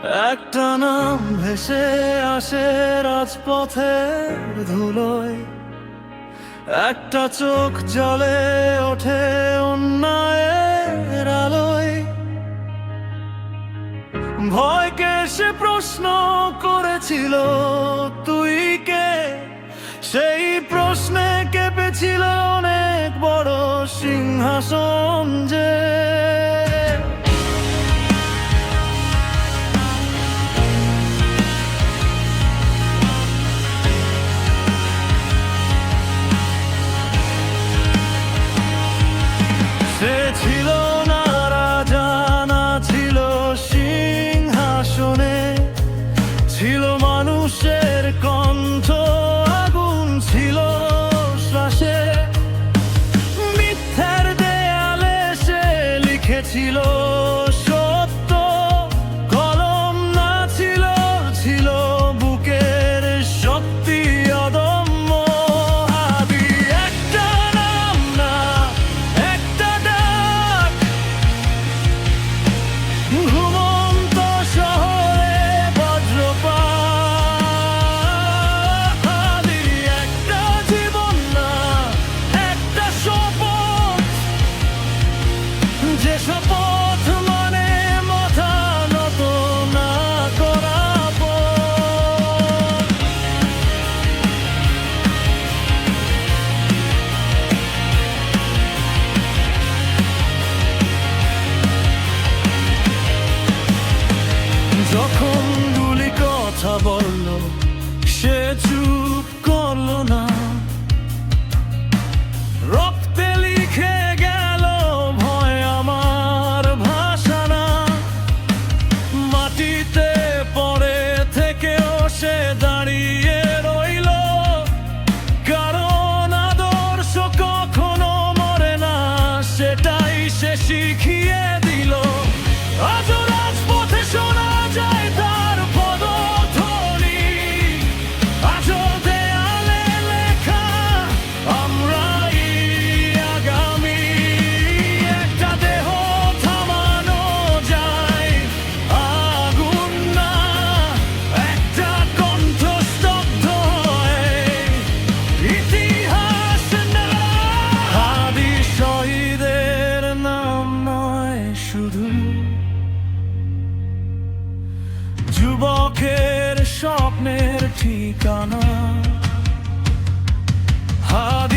একটা নাম ভেসে আসে রাজপথে ধুলোয়। একটা চোখ জলে ওঠে অন্যায়ের আলোয়। ভয়কে সে প্রশ্ন করেছিল, তুই কে? সেই প্রশ্নে কেঁপেছিল অনেক বড় সিংহাসন। silos. সে শিখিয়ে দিল। আজ রাজপথে শোনা যায় স্বপ্নের ঠিকানা। হাত